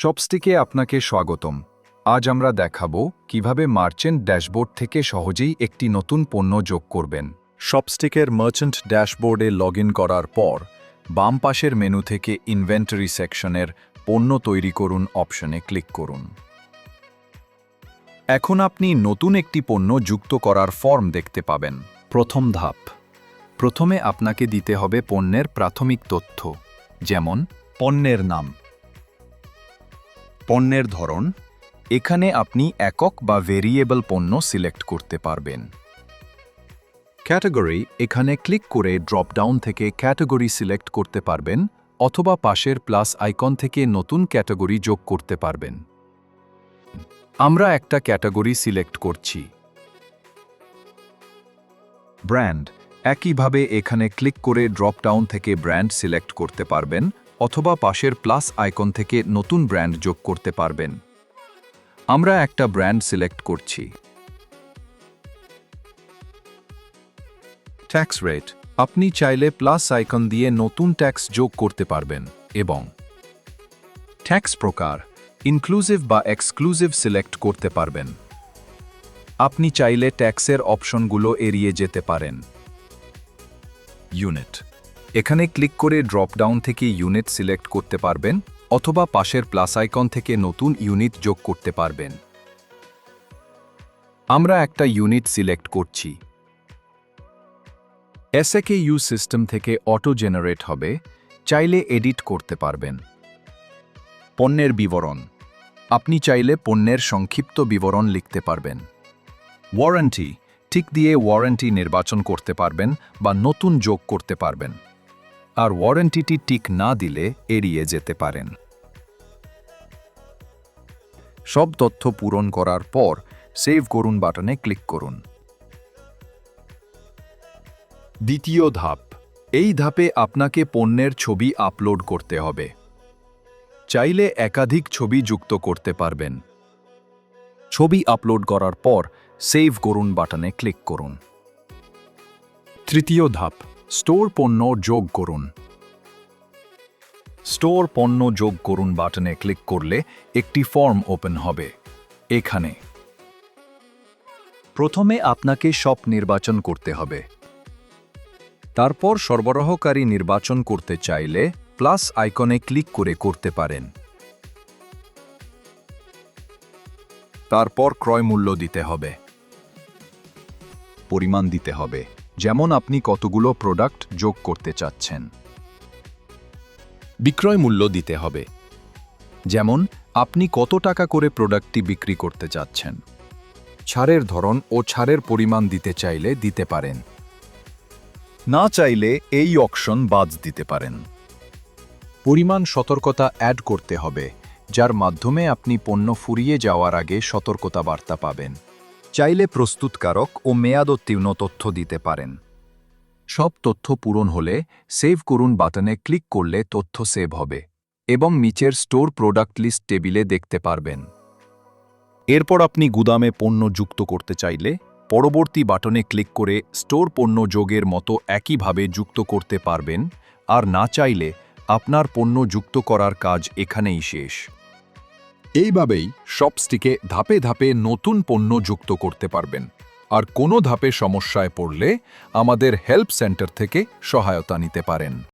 শপস্টিকে আপনাকে স্বাগতম। আজ আমরা দেখাবো কীভাবে মার্চেন্ট ড্যাশবোর্ড থেকে সহজেই একটি নতুন পণ্য যোগ করবেন। শপস্টিকের মার্চেন্ট ড্যাশবোর্ডে লগ করার পর, বাম পাশের মেনু থেকে ইনভেন্টরি সেকশনের পণ্য তৈরি করুন অপশনে ক্লিক করুন। এখন আপনি নতুন একটি পণ্য যুক্ত করার ফর্ম দেখতে পাবেন। প্রথম ধাপ। প্রথমে আপনাকে দিতে হবে পণ্যের প্রাথমিক তথ্য, যেমন পণ্যের নাম। পণ্যের ধরন, এখানে আপনি একক বা ভেরিয়েবল পণ্য সিলেক্ট করতে পারবেন। ক্যাটাগরি, এখানে ক্লিক করে ড্রপডাউন থেকে ক্যাটাগরি সিলেক্ট করতে পারবেন, অথবা পাশের প্লাস আইকন থেকে নতুন ক্যাটাগরি যোগ করতে পারবেন। আমরা একটা ক্যাটাগরি সিলেক্ট করছি। ব্র্যান্ড, একইভাবে এখানে ক্লিক করে ড্রপডাউন থেকে ব্র্যান্ড সিলেক্ট করতে পারবেন অথবা পাশের প্লাস আইকন থেকে নতুন ব্র্যান্ড যোগ করতে পারবেন। আমরা একটা ব্র্যান্ড সিলেক্ট করছি। Tax rate. আপনি চাইলে প্লাস আইকন দিয়ে নতুন ট্যাক্স যোগ করতে পারবেন এবং ট্যাক্স প্রকার ইনক্লুসিভ বা এক্সক্লুসিভ সিলেক্ট করতে পারবেন। আপনি চাইলে ট্যাক্সের অপশনগুলো এড়িয়ে যেতে পারেন। ইউনিট। এখানে ক্লিক করে ড্রপডাউন থেকে ইউনিট সিলেক্ট করতে পারবেন অথবা পাশের প্লাস আইকন থেকে নতুন ইউনিট যোগ করতে পারবেন। আমরা একটা ইউনিট সিলেক্ট করছি। এসএকে ইউ সিস্টেম থেকে অটো জেনারেট হবে, চাইলে এডিট করতে পারবেন। পণ্যের বিবরণ। আপনি চাইলে পণ্যের সংক্ষিপ্ত বিবরণ লিখতে পারবেন। ওয়ারেন্টি ঠিক দিয়ে ওয়ারেন্টি নির্বাচন করতে পারবেন বা নতুন যোগ করতে পারবেন। আর ওয়ারেন্টিটি টিক না দিলে এড়িয়ে যেতে পারেন। সব তথ্য পূরণ করার পর সেভ করুন বাটনে ক্লিক করুন। দ্বিতীয় ধাপ, এই ধাপে আপনাকে পণ্যের ছবি আপলোড করতে হবে। চাইলে একাধিক ছবি যুক্ত করতে পারবেন। ছবি আপলোড করার পর সেভ করুন বাটনে ক্লিক করুন। তৃতীয় ধাপ স্টোর পণ্য যোগ করুন। স্টোর পণ্য যোগ করুন বাটনে ক্লিক করলে একটি ফর্ম ওপেন হবে। এখানে। প্রথমে আপনাকে শপ নির্বাচন করতে হবে। তারপর সরবরাহকারী নির্বাচন করতে চাইলে প্লাস আইকনে ক্লিক করে করতে পারেন। তারপর ক্রয় মূল্য দিতে হবে। পরিমাণ দিতে হবে। যেমন আপনি কতগুলো প্রোডাক্ট যোগ করতে চাচ্ছেন। বিক্রয় মূল্য দিতে হবে। যেমন, আপনি কত টাকা করে প্রোডাক্টটি বিক্রি করতে চাচ্ছেন। ছাড়ের ধরন ও ছাড়ের পরিমাণ দিতে চাইলে দিতে পারেন। না চাইলে এই অপশন বাদ দিতে পারেন। পরিমাণ সতর্কতা অ্যাড করতে হবে, যার মাধ্যমে আপনি পণ্য ফুরিয়ে যাওয়ার আগে সতর্কতা বার্তা পাবেন। চাইলে প্রস্তুতকারক ও মেয়াদোত্তীর্ণ তথ্য দিতে পারেন। সব তথ্য পূরণ হলে সেভ করুন বাটনে ক্লিক করলে তথ্য সেভ হবে এবং নিচের স্টোর প্রোডাক্ট লিস্ট টেবিলে দেখতে পারবেন। এরপর আপনি গুদামে পণ্য যুক্ত করতে চাইলে পরবর্তী বাটনে ক্লিক করে স্টোর পণ্য যোগের মতো একইভাবে যুক্ত করতে পারবেন, আর না চাইলে আপনার পণ্য যুক্ত করার কাজ এখানেই শেষ। এইভাবেই শপস্টিকে ধাপে ধাপে নতুন পণ্য যুক্ত করতে পারবেন। আর কোনো ধাপে সমস্যায় পড়লে আমাদের হেল্প সেন্টার থেকে সহায়তা নিতে পারেন।